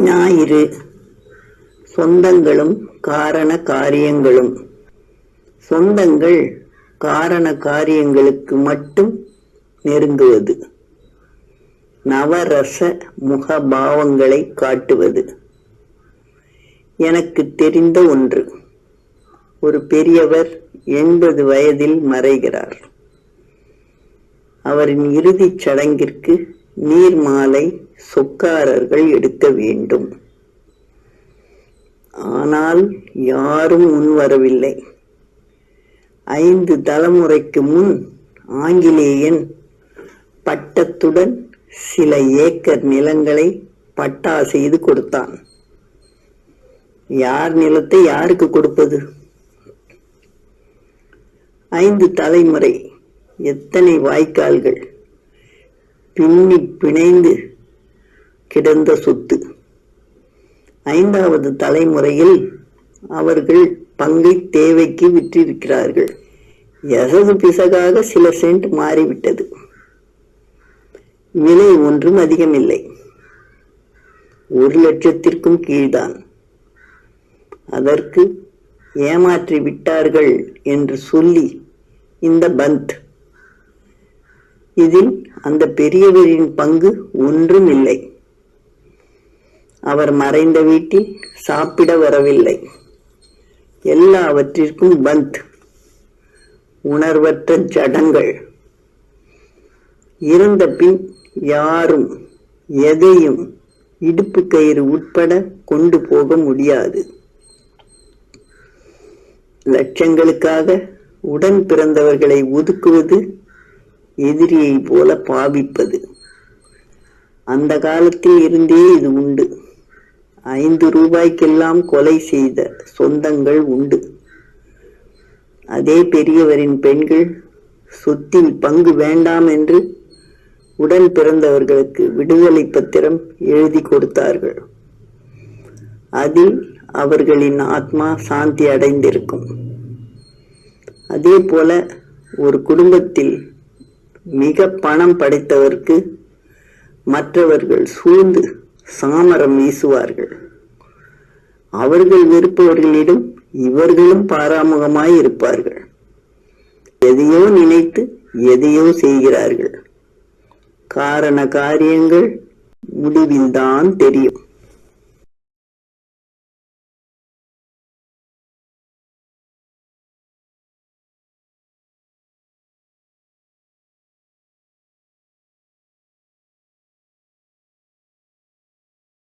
ஞாயிறு. சொந்தங்களும் காரண காரியங்களும். சொந்தங்கள் காரண காரியங்களுக்கு மட்டும் நெருங்குவது. நவரச முகபாவங்களை காட்டுவது. எனக்கு தெரிந்த ஒன்று. ஒரு பெரியவர் எண்பது வயதில் மறைகிறார். அவரின் இறுதிச் சடங்கிற்கு நீர் மாலை சொக்காரர்கள் எடுக்க வேண்டும். ஆனால் யாரும் முன்வரவில்லை. ஐந்து தலைமுறைக்கு முன் ஆங்கிலேயன் பட்டத்துடன் சில ஏக்கர் நிலங்களை பட்டா செய்து கொடுத்தான். யார் நிலத்தை யாருக்கு கொடுப்பது? ஐந்து தலைமுறை எத்தனை வாய்க்கால்கள்? பின்னி பிணைந்து கிடந்த சொத்து. ஐந்தாவது தலைமுறையில் அவர்கள் பங்கை தேவைக்கு விற்றிருக்கிறார்கள். எசகு பிசகாக சில சென்ட் மாறிவிட்டது? விலை ஒன்றும் அதிகமில்லை. ஒரு லட்சத்திற்கும் கீழ்தான். அதற்கு ஏமாற்றி விட்டார்கள் என்று சொல்லி இந்த பந்த். இதில் அந்த பெரியவரின் பங்கு ஒன்றும் இல்லை அவர் மறைந்த வீட்டில் சாப்பிட வரவில்லை. எல்லாவற்றிற்கும் பந்த். உணர்வற்ற ஜடங்கள். இருந்த பின் யாரும் எதையும் இடுப்பு கயிறு உட்பட கொண்டு போக முடியாது. லட்சங்களுக்காக உடன் பிறந்தவர்களை ஒதுக்குவது எதிரியை போல பாவிப்பது. அந்த காலத்தில் இருந்தே இது உண்டு. ஐந்து ரூபாய்க்கெல்லாம் கொலை செய்த சொந்தங்கள் உண்டு. அதே பெரியவரின் பெண்கள் சொத்தில் பங்கு வேண்டாம் என்று உடன் பிறந்தவர்களுக்கு விடுதலை பத்திரம் எழுதி கொடுத்தார்கள். அதில் அவர்களின் ஆத்மா சாந்தி அடைந்திருக்கும். அதே போல ஒரு குடும்பத்தில் மிக பணம் படைத்தவருக்கு மற்றவர்கள் சூழ்ந்து சாமரம் வீசுவார்கள். அவர்கள் விருப்பவர்களிடம் இவர்களும் பாராமுகமாய் இருப்பார்கள். எதையோ நினைத்து எதையோ செய்கிறார்கள். காரண காரியங்கள் முடிவில்தான் தெரியும்.